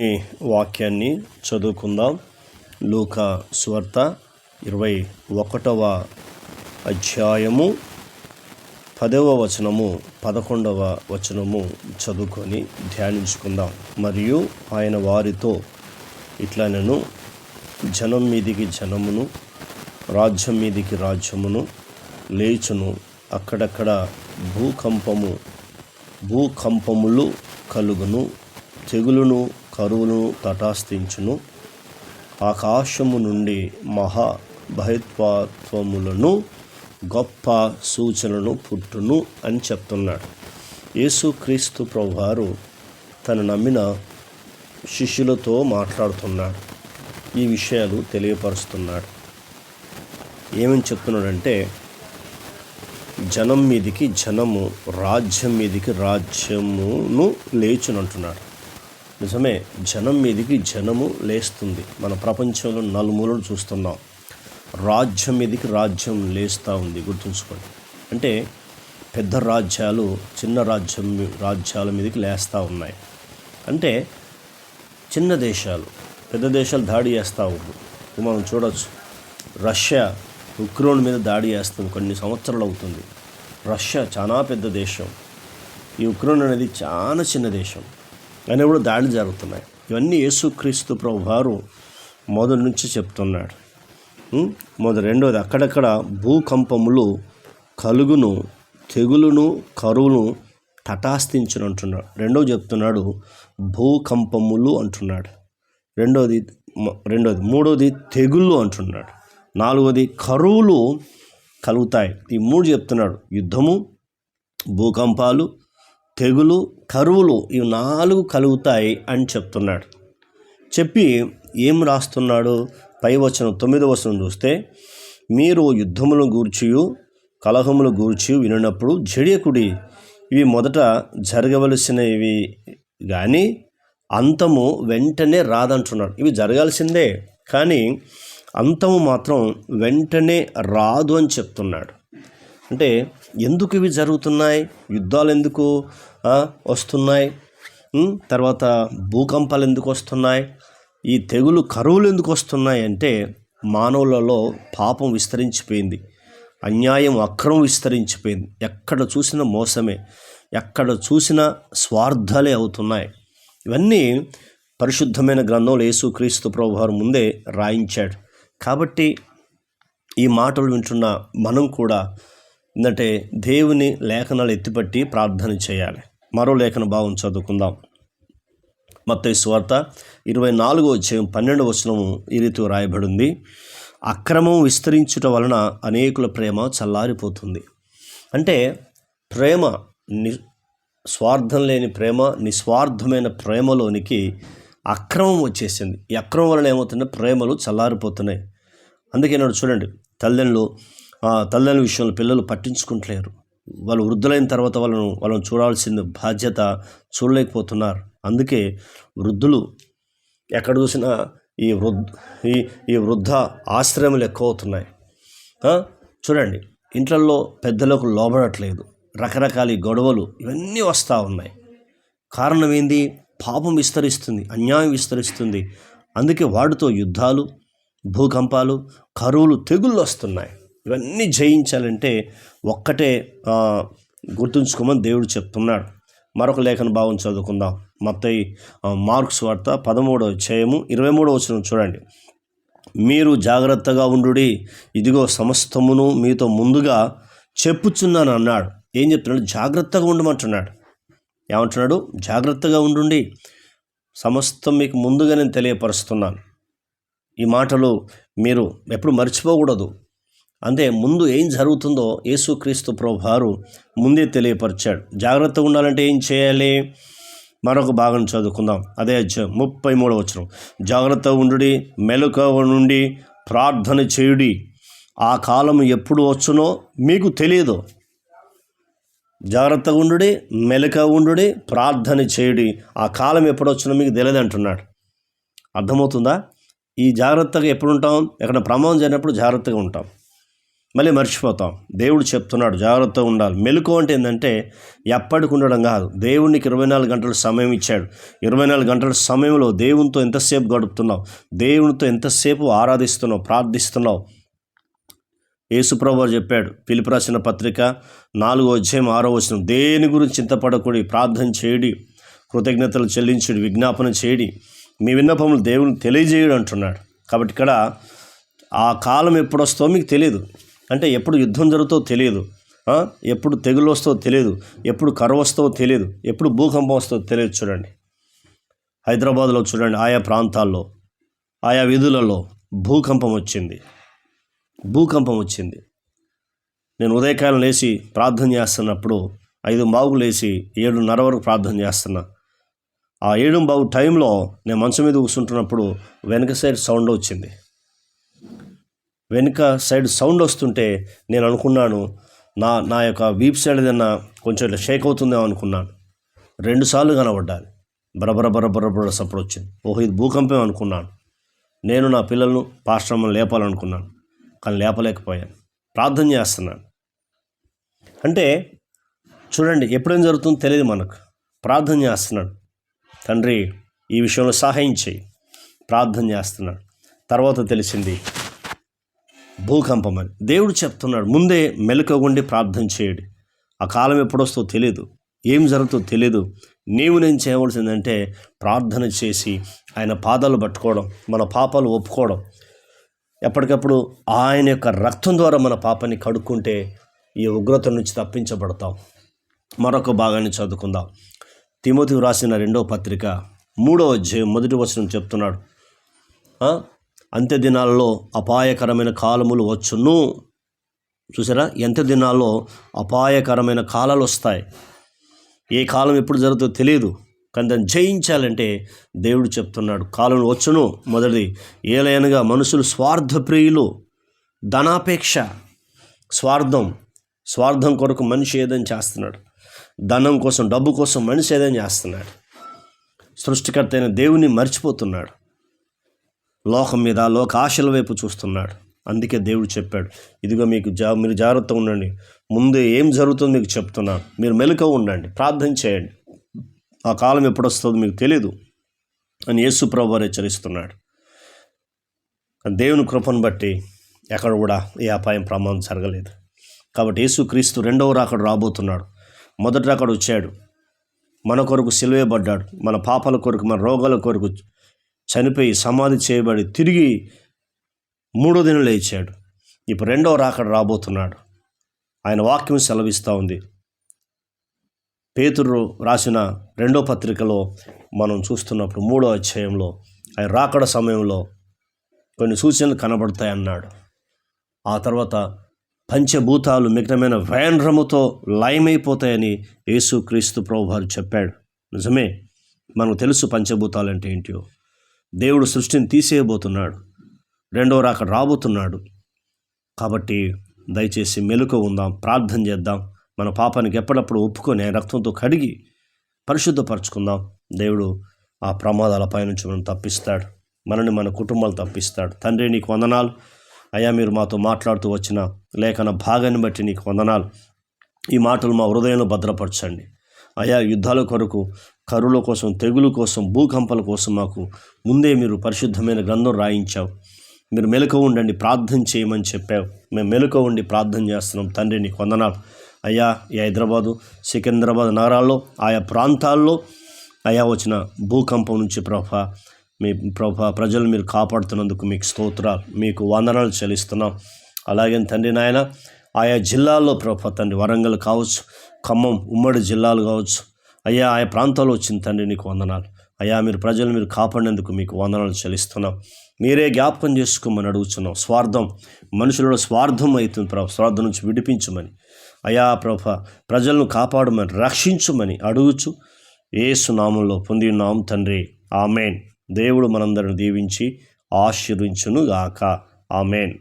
ఈ వాక్యాన్ని చదువుకుందాం. లూక స్వార్త ఇరవై ఒకటవ అధ్యాయము పదవ వచనము పదకొండవ వచనము చదువుకొని ధ్యానించుకుందాం. మరియు ఆయన వారితో ఇట్లా నేను జనం మీదికి జనమును రాజ్యం మీదికి రాజ్యమును లేచును అక్కడక్కడ భూకంపము భూకంపములు కలుగును. తెగులును కరువును తటాస్థించును ఆకాశము నుండి మహా భయత్వాత్వములను గొప్ప సూచనను పుట్టును అని చెప్తున్నాడు. యేసుక్రీస్తు ప్రభువారు తను నమ్మిన శిష్యులతో మాట్లాడుతున్నాడు. ఈ విషయాలు తెలియపరుస్తున్నాడు. ఏమని చెప్తున్నాడంటే జనం మీదికి జనము రాజ్యం మీదికి రాజ్యమును లేచునంటున్నాడు. నిజమే జనం మీదికి జనము లేస్తుంది. మన ప్రపంచంలో నలుమూలలు చూస్తున్నాం. రాజ్యం మీదికి రాజ్యం లేస్తూ ఉంది గుర్తుంచుకోండి. అంటే పెద్ద రాజ్యాలు చిన్న రాజ్యం రాజ్యాల మీదకి లేస్తూ ఉన్నాయి. అంటే చిన్న దేశాలు పెద్ద దేశాలు దాడి చేస్తూ ఉంది. మనం చూడవచ్చు రష్యా ఉక్రెయిన్ మీద దాడి చేస్తుంది కొన్ని సంవత్సరాలు అవుతుంది. రష్యా చాలా పెద్ద దేశం. ఈ ఉక్రెయిన్ అనేది చాలా చిన్న దేశం. అయినా కూడా దాడులు జరుగుతున్నాయి. ఇవన్నీ యేసుక్రీస్తు ప్రభు వారు మొదటి నుంచి చెప్తున్నాడు. మొదటి రెండోది అక్కడక్కడ భూకంపములు కలుగును తెగులును కరువును తటాస్థించును అంటున్నాడు. రెండవ చెప్తున్నాడు భూకంపములు అంటున్నాడు. రెండోది రెండవది రెండోది మూడోది తెగుళ్ళు అంటున్నాడు. నాలుగోది కరువులు కలుగుతాయి. ఈ మూడు చెప్తున్నాడు యుద్ధము భూకంపాలు తెగులు కరువులు ఇవి నాలుగు కలుగుతాయి అని చెప్తున్నాడు. చెప్పి ఏం రాస్తున్నాడు? పై వచనం తొమ్మిదో వచనం చూస్తే మీరు యుద్ధములను గూర్చియు కలహములు గూర్చి వినినప్పుడు జడియకుడి ఇవి మొదట జరగవలసినవి కానీ అంతము వెంటనే రాదంటున్నాడు. ఇవి జరగాల్సిందే కానీ అంతము మాత్రం వెంటనే రాదు అని చెప్తున్నాడు. అంటే ఎందుకు ఇవి జరుగుతున్నాయి? యుద్ధాలు ఎందుకు వస్తున్నాయి? తర్వాత భూకంపాలు ఎందుకు వస్తున్నాయి? ఈ తెగులు కరువులు ఎందుకు వస్తున్నాయి అంటే మానవులలో పాపం విస్తరించిపోయింది. అన్యాయం అక్రమం విస్తరించిపోయింది. ఎక్కడ చూసినా మోసమే. ఎక్కడ చూసిన స్వార్థాలే అవుతున్నాయి. ఇవన్నీ పరిశుద్ధమైన గ్రంథంలో యేసుక్రీస్తు క్రీస్తు వారు ముందే రాయించాడు. కాబట్టి ఈ మాటలు వింటున్న మనం కూడా ఏంటంటే దేవుని లేఖనాలు ఎత్తిపట్టి ప్రార్థన చేయాలి. మరో లేఖన భావం చదువుకుందాం. మత్తయి స్వార్త ఇరవై నాలుగో అధ్యాయం పన్నెండు వచనము ఈ రీతి రాయబడింది అక్రమం విస్తరించుట వలన అనేకుల ప్రేమ చల్లారిపోతుంది. అంటే ప్రేమ ని స్వార్థం లేని ప్రేమ నిస్వార్థమైన ప్రేమలోనికి అక్రమం వచ్చేసింది. ఈ అక్రమం వలన ఏమవుతుందంటే ప్రేమలు చల్లారిపోతున్నాయి. అందుకే నాడు చూడండి తల్లిదండ్రులు తల్లిదండ్రుల విషయంలో పిల్లలు పట్టించుకుంటలేరు. వాళ్ళు వృద్ధులైన తర్వాత వాళ్ళను వాళ్ళని చూడాల్సిన బాధ్యత చూడలేకపోతున్నారు. అందుకే వృద్ధులు ఎక్కడ చూసినా ఈ వృద్ధ ఈ ఈ వృద్ధ ఆశ్రయములు ఎక్కువ అవుతున్నాయి చూడండి ఇంట్లలో పెద్దలకు లోబడట్లేదు. రకరకాల గొడవలు ఇవన్నీ వస్తూ ఉన్నాయి. కారణం ఏంది? పాపం విస్తరిస్తుంది అన్యాయం విస్తరిస్తుంది. అందుకే వాటితో యుద్ధాలు భూకంపాలు కరువులు తెగుళ్ళు వస్తున్నాయి. ఇవన్నీ జయించాలంటే ఒక్కటే గుర్తుంచుకోమని దేవుడు చెప్తున్నాడు. మరొక లేఖన భావం చదువుకుందాం. మత్తయి మార్క్స్ వార్త పదమూడవ చేయము ఇరవై మూడవ వచ్చిన చూడండి. మీరు జాగ్రత్తగా ఉండు ఇదిగో సమస్తమును మీతో ముందుగా చెప్పుచున్నాను అన్నాడు. ఏం చెప్తున్నాడు? జాగ్రత్తగా ఉండమంటున్నాడు. ఏమంటున్నాడు? జాగ్రత్తగా ఉండుండి. సమస్తం మీకు ముందుగా నేను తెలియపరుస్తున్నాను. ఈ మాటలు మీరు ఎప్పుడు మర్చిపోకూడదు. అంటే ముందు ఏం జరుగుతుందో యేసుక్రీస్తు ప్రభువారు ముందే తెలియపరిచాడు. జాగ్రత్తగా ఉండాలంటే ఏం చేయాలి? మరొక భాగం చదువుకుందాం. అదే ముప్పై మూడవ వచ్చిన జాగ్రత్త ఉండుడి మెలకువ నుండి ప్రార్థన చేయుడి. ఆ కాలం ఎప్పుడు వచ్చునో మీకు తెలియదు. జాగ్రత్తగా ఉండుడి మెలక ఉండుడి ప్రార్థన చేయుడి. ఆ కాలం ఎప్పుడు వచ్చినో మీకు తెలియదు అంటున్నాడు. అర్థమవుతుందా? ఈ జాగ్రత్తగా ఎప్పుడు ఉంటాం? ఎక్కడ ప్రమాదం జరిగినప్పుడు జాగ్రత్తగా ఉంటాం. మళ్ళీ మర్చిపోతాం. దేవుడు చెప్తున్నాడు జాగ్రత్తగా ఉండాలి. మెలకు అంటే ఏంటంటే ఎప్పటికి ఉండడం కాదు. దేవునికి ఇరవై నాలుగు గంటల సమయం ఇచ్చాడు. ఇరవై నాలుగు గంటల సమయంలో దేవునితో ఎంతసేపు గడుపుతున్నావు? దేవునితో ఎంతసేపు ఆరాధిస్తున్నావు? ప్రార్థిస్తున్నావు? యేసుప్రభు చెప్పాడు పిలుపురాసిన పత్రిక నాలుగో అధ్యాయం ఆరో వచనం దేని గురించి చింతపడకూడి ప్రార్థన చేయడి కృతజ్ఞతలు చెల్లించుడి విజ్ఞాపన చేయడి మీ విన్నపములు దేవుని తెలియజేయడు అంటున్నాడు. కాబట్టి ఇక్కడ ఆ కాలం ఎప్పుడొస్తో మీకు తెలియదు అంటే ఎప్పుడు యుద్ధం జరుగుతో తెలియదు. ఎప్పుడు తెగులు వస్తుందో తెలియదు. ఎప్పుడు కరువు వస్తుందో తెలియదు. ఎప్పుడు భూకంపం వస్తుందో తెలియదు చూడండి. హైదరాబాద్లో చూడండి ఆయా ప్రాంతాల్లో ఆయా వీధులలో భూకంపం వచ్చింది. భూకంపం వచ్చింది. నేను ఉదయకాలం లేచి ప్రార్థన చేస్తున్నప్పుడు ఐదు బావుకు లేచి ఏడున్నర వరకు ప్రార్థన చేస్తున్నా. ఆ ఏడు బావు టైంలో నేను మంచం మీద కూర్చుంటున్నప్పుడు వెనక సైడ్ సౌండ్ వచ్చింది. వెనుక సైడ్ సౌండ్ వస్తుంటే నేను అనుకున్నాను నా నా యొక్క వీప్ సైడ్ ఏదన్నా కొంచెం ఇట్లా షేక్ అవుతుందేమో అనుకున్నాను. రెండుసార్లు కనబడ్డాను. బరబర బరబర బర సప్పుడు వచ్చింది. ఓహో ఇది భూకంపం అనుకున్నాను. నేను నా పిల్లలను పాశ్రమం లేపాలనుకున్నాను కానీ లేపలేకపోయాను. ప్రార్థన చేస్తున్నాను. అంటే చూడండి ఎప్పుడేం జరుగుతుందో తెలియదు మనకు. ప్రార్థన చేస్తున్నాడు. తండ్రి ఈ విషయంలో సహాయం చేయి. ప్రార్థన చేస్తున్నాడు. తర్వాత తెలిసింది భూకంపం అని దేవుడు చెప్తున్నాడు ముందే మెలకుగుండి ప్రార్థన చేయడు. ఆ కాలం ఎప్పుడొస్తో తెలియదు ఏం జరుగుతుందో తెలియదు నీవు నేను చేయవలసిందంటే ప్రార్థన చేసి ఆయన పాదాలు పట్టుకోవడం మన పాపాలు ఒప్పుకోవడం. ఎప్పటికప్పుడు ఆయన యొక్క రక్తం ద్వారా మన పాపాన్ని కడుక్కుంటే ఈ ఉగ్రత నుంచి తప్పించబడతాం. మరొక భాగాన్ని చదువుకుందాం. తిమోతి రాసిన రెండో పత్రిక మూడో అధ్యాయం మొదటి వచనం చెప్తున్నాడు. ఆ? అంత్య దినాలలో అపాయకరమైన కాలములు వచ్చును. చూసారా? ఎంత దినాల్లో అపాయకరమైన కాలాలు వస్తాయి. ఏ కాలం ఎప్పుడు జరుగుతుందో తెలియదు కానీ దాన్ని జయించాలంటే దేవుడు చెప్తున్నాడు. కాలం వచ్చును. మొదటిది ఏలయనగా మనుషులు స్వార్థప్రియులు. ధనాపేక్ష స్వార్థం. స్వార్థం కొరకు మనిషి ఏదైనా చేస్తున్నాడు. ధనం కోసం డబ్బు కోసం మనిషి ఏదైనా చేస్తున్నాడు. సృష్టికర్త అయిన దేవుని మర్చిపోతున్నాడు. లోకం మీద లోక ఆశల వైపు చూస్తున్నాడు. అందుకే దేవుడు చెప్పాడు ఇదిగో మీకు జా మీరు జాగ్రత్తగా ఉండండి. ముందే ఏం జరుగుతుందో మీకు చెప్తున్నాను మీరు మెలకువ ఉండండి. ప్రార్థన చేయండి. ఆ కాలం ఎప్పుడు వస్తుందో మీకు తెలియదు అని యేసు ప్రభు వారు హెచ్చరిస్తున్నాడు దేవుని కృపను బట్టి ఎక్కడ కూడా ఏ అపాయం ప్రమాదం జరగలేదు. కాబట్టి యేసు క్రీస్తు రెండవ రాకడు రాబోతున్నాడు. మొదటి రాకడు వచ్చాడు. మన కొరకు సిలువేయబడ్డాడు మన పాపాల కొరకు మన రోగాల కొరకు చనిపోయి సమాధి చేయబడి తిరిగి మూడో దినం లేచాడు. ఇప్పుడు రెండవ రాకడ రాబోతున్నాడు. ఆయన వాక్యం సెలవిస్తూ ఉంది. పేతురు రాసిన రెండో పత్రికలో మనం చూస్తున్నప్పుడు మూడో అధ్యాయంలో ఆయన రాకడ సమయంలో కొన్ని సూచనలు కనబడతాయి అన్నాడు ఆ తర్వాత పంచభూతాలు మిగ్నమైన వేండ్రముతో లయమైపోతాయని యేసు క్రీస్తు ప్రభువారు చెప్పాడు. నిజమే మనకు తెలుసు పంచభూతాలు అంటే ఏంటియో. దేవుడు సృష్టిని తీసేయబోతున్నాడు. రెండో రాక రాబోతున్నాడు. కాబట్టి దయచేసి మెలకు ఉందాం ప్రార్థన చేద్దాం. మన పాపానికి ఎప్పుడప్పుడు ఒప్పుకొని రక్తంతో కడిగి పరిశుద్ధపరచుకుందాం. దేవుడు ఆ ప్రమాదాల పైనుంచి మనం తప్పిస్తాడు. మనని మన కుటుంబాలు తప్పిస్తాడు. తండ్రి నీకు వందనాలు. అయ్యా మీరు మాతో మాట్లాడుతూ వచ్చిన లేఖన భాగాన్ని బట్టి నీకు వందనాలు. ఈ మాటలు మా హృదయంలో భద్రపరచండి. అయా యుద్ధాల కొరకు కరువుల కోసం తెగులు కోసం భూకంపాల కోసం మాకు ముందే మీరు పరిశుద్ధమైన గ్రంథం రాయించావు. మీరు మెలకువ ఉండండి ప్రార్థన చేయమని చెప్పావు. మేము మెలకువ ఉండి ప్రార్థన చేస్తున్నాం. తండ్రి నీకు వందనాలు. అయ్యా ఈ హైదరాబాదు సికింద్రాబాద్ నగరాల్లో ఆయా ప్రాంతాల్లో అయా వచ్చిన భూకంపం నుంచి ప్రభా మీ ప్రభా ప్రజలు మీరు కాపాడుతున్నందుకు మీకు స్తోత్రాలు మీకు వందనాలు చెల్లిస్తున్నాం. అలాగే తండ్రి నాయన ఆయా జిల్లాల్లో ప్రభా తండ్రి వరంగల్ కావచ్చు ఖమ్మం ఉమ్మడి జిల్లాలు కావచ్చు అయ్యా ఆయా ప్రాంతాల్లో వచ్చిన తండ్రి నీకు వందనాలు. అయ్యా మీరు ప్రజలు మీరు కాపాడినందుకు మీకు వందనాలు చెల్లిస్తున్నాం. మీరే జ్ఞాపకం చేసుకోమని అడుగుతున్నాం స్వార్థం మనుషులలో స్వార్థం అవుతుంది ప్రభా. స్వార్థం నుంచి విడిపించమని. అయా ప్రభ ప్రజలను కాపాడమని రక్షించమని అడుగుచు. ఏసు నామంలో పొంది ఉన్నాం తండ్రి. ఆమెన్. దేవుడు మనందరిని దీవించి ఆశీర్వించునుగాక. ఆమెన్.